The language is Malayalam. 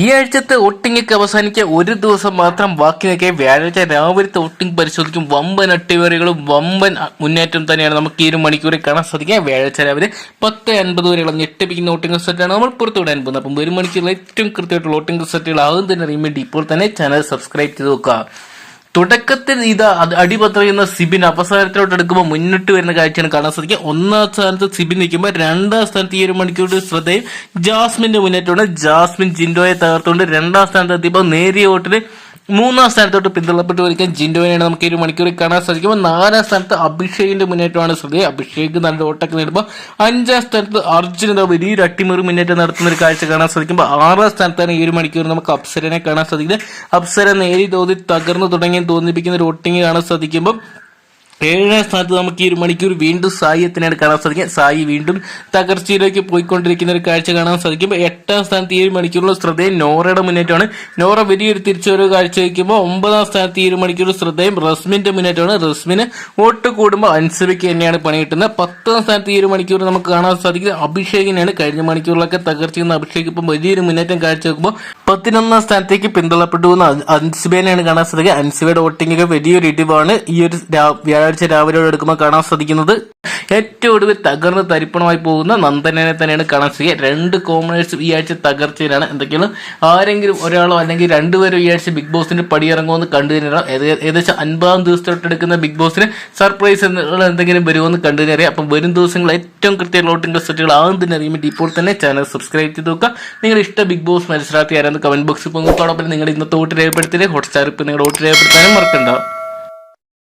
ഈ ആഴ്ചത്തെ ഒക്കെ അവസാനിക്കാൻ ഒരു ദിവസം മാത്രം ബാക്കി നിൽക്കെ വ്യാഴാഴ്ച രാവിലത്തെ വോട്ടിംഗ് പരിശോധിക്കും. വമ്പൻ അട്ടിമറികളും വമ്പൻ മുന്നേറ്റം തന്നെയാണ് നമുക്ക് ഈ ഒരു മണിക്കൂറിൽ കാണാൻ സാധിക്കുക. വ്യാഴാഴ്ച രാവിലെ പത്ത് അൻപത് വരെയുള്ള ഞെട്ടിപ്പിക്കുന്ന വോട്ടിംഗ് റിസൾട്ടാണ് നമ്മൾ പുറത്തുവിടാൻ പോകുന്നത്. അപ്പം ഒരു മണിക്കൂറിൽ ഏറ്റവും കൃത്യമായിട്ടുള്ള വോട്ടിംഗ് റിസൾട്ടുകൾ ആകും തന്നെ അറിയാൻ വേണ്ടി ഇപ്പോൾ തന്നെ ചാനൽ സബ്സ്ക്രൈബ് ചെയ്ത് നോക്കുക. തുടക്കത്തിൽ ഇത് അത് അടിപത്രയുന്ന സിബിൻ അവസാനത്തിലോട്ട് എടുക്കുമ്പോൾ മുന്നിട്ട് വരുന്ന കാഴ്ചയാണ് കാണാൻ സാധിക്കുക. ഒന്നാം സ്ഥാനത്ത് സിബിൻ നിൽക്കുമ്പോൾ രണ്ടാം സ്ഥാനത്ത് ഈ ഒരു മണിക്കൂർ ശ്രദ്ധയും ജാസ്മിന്റെ മുന്നേറ്റമാണ്. ജാസ്മിൻ ജിൻഡോയെ തകർത്തുകൊണ്ട് രണ്ടാം സ്ഥാനത്ത് എത്തിയപ്പോൾ നേരിയ വോട്ടിന് മൂന്നാം സ്ഥാനത്തോട്ട് പിന്തള്ളപ്പെട്ട് വരിക്കാൻ ജിൻഡോവിനെയാണ് നമുക്ക് ഒരു മണിക്കൂറിൽ കാണാൻ സാധിക്കുമ്പോൾ നാലാം സ്ഥാനത്ത് അഭിഷേകിന്റെ മുന്നേറ്റമാണ് ശ്രദ്ധേയം. അഭിഷേക് നല്ല ഓട്ടൊക്കെ നേടുമ്പോൾ അഞ്ചാം സ്ഥാനത്ത് അർജുൻ വലിയ വലിയൊരു അട്ടിമറി മുന്നേറ്റം നടത്തുന്ന ഒരു കാഴ്ച കാണാൻ സാധിക്കുമ്പോൾ ആറാം സ്ഥാനത്താണ് ഈ ഒരു മണിക്കൂർ നമുക്ക് അപ്സരനെ കാണാൻ സാധിക്കുന്നത്. അപ്സര നേരി തോതി തകർന്നു തുടങ്ങി തോന്നിപ്പിക്കുന്ന ഒരു ഓട്ടിങ് കാണാൻ സാധിക്കുമ്പോൾ ഏഴാം സ്ഥാനത്ത് നമുക്ക് ഈ ഒരു മണിക്കൂർ വീണ്ടും സായിയത്തിനാണ് കാണാൻ സാധിക്കുക സായി വീണ്ടും തകർച്ചയിലേക്ക് പോയിക്കൊണ്ടിരിക്കുന്ന ഒരു കാഴ്ച കാണാൻ സാധിക്കും. എട്ടാം സ്ഥാനത്ത് ഈ ഒരു മണിക്കൂറിലുള്ള ശ്രദ്ധയും നോറയുടെ മുന്നേറ്റമാണ്. നോറ വലിയൊരു തിരിച്ചുവരവ് കാഴ്ച വയ്ക്കുമ്പോൾ ഒമ്പതാം സ്ഥാനത്ത് ഈ ഒരു മണിക്കൂർ ശ്രദ്ധയും റസ്മിന്റെ മുന്നേറ്റമാണ്. റസ്മിന് വോട്ട് കൂടുമ്പോൾ അൻസബിക്ക് തന്നെയാണ് പണി കിട്ടുന്നത്. പത്താം സ്ഥാനത്ത് ഈ ഒരു മണിക്കൂർ നമുക്ക് കാണാൻ സാധിക്കുന്നത് അഭിഷേകിനാണ് കഴിഞ്ഞ മണിക്കൂറിലൊക്കെ തകർച്ചയുന്ന അഭിഷേക് ഇപ്പം വലിയൊരു മുന്നേറ്റം കാഴ്ച വയ്ക്കുമ്പോൾ പതിനൊന്നാം സ്ഥാനത്തേക്ക് പിന്തള്ളപ്പെട്ടു പോകുന്ന അൻസിബേനെയാണ് കാണാൻ സാധിക്കുക. അൻസിബയുടെ വോട്ടിംഗ് വലിയൊരു ഇടിവാണ് ഈ ഒരു വ്യാഴാഴ്ച രാവിലെ എടുക്കുമ്പോൾ കാണാൻ സാധിക്കുന്നത് ഏറ്റവും ഒടുവിൽ തകർന്ന് തരിപ്പണമായി പോകുന്ന നന്ദനനെ തന്നെയാണ് കാണാൻ സാധിക്കുക. രണ്ട് കോമണേഴ്സ് ഈ ആഴ്ച തകർച്ചയിലാണ്. എന്തൊക്കെയാണ്? ആരെങ്കിലും ഒരാളോ അല്ലെങ്കിൽ രണ്ടുപേരും ഈ ആഴ്ച ബിഗ് ബോസിന് പടിയിറങ്ങുമെന്ന് കണ്ടു തന്നെയാണ് ഏക- ഏകദേശം അൻപതാം ദിവസത്തോട്ട് എടുക്കുന്ന ബിഗ് ബോസിന് സർപ്രൈസ് എന്തെങ്കിലും വരുമെന്ന് കണ്ടു തന്നെ അറിയാം അപ്പം വരും ദിവസങ്ങൾ ഏറ്റവും കൃത്യ ലോട്ടിംഗ് റിസൾട്ടുകൾ ആദ്യം തന്നെ അറിയാൻ ഇപ്പോൾ തന്നെ ചാനൽ സബ്സ്ക്രൈബ് ചെയ്ത് നോക്കുക. നിങ്ങളുടെ ഇഷ്ട ബിഗ് ബോസ് മത്സരാർത്ഥി ആരാന്ന് കമന്റ് ബോക്സിൽ പോകുന്നതോടൊപ്പം നിങ്ങളുടെ ഇന്നത്തെ വോട്ട് രേഖപ്പെടുത്തിയത് ഹോട്ട്സ്റ്റാർ ഇപ്പം നിങ്ങളുടെ വോട്ട് രേഖപ്പെടുത്താനും മറക്കണ്ട.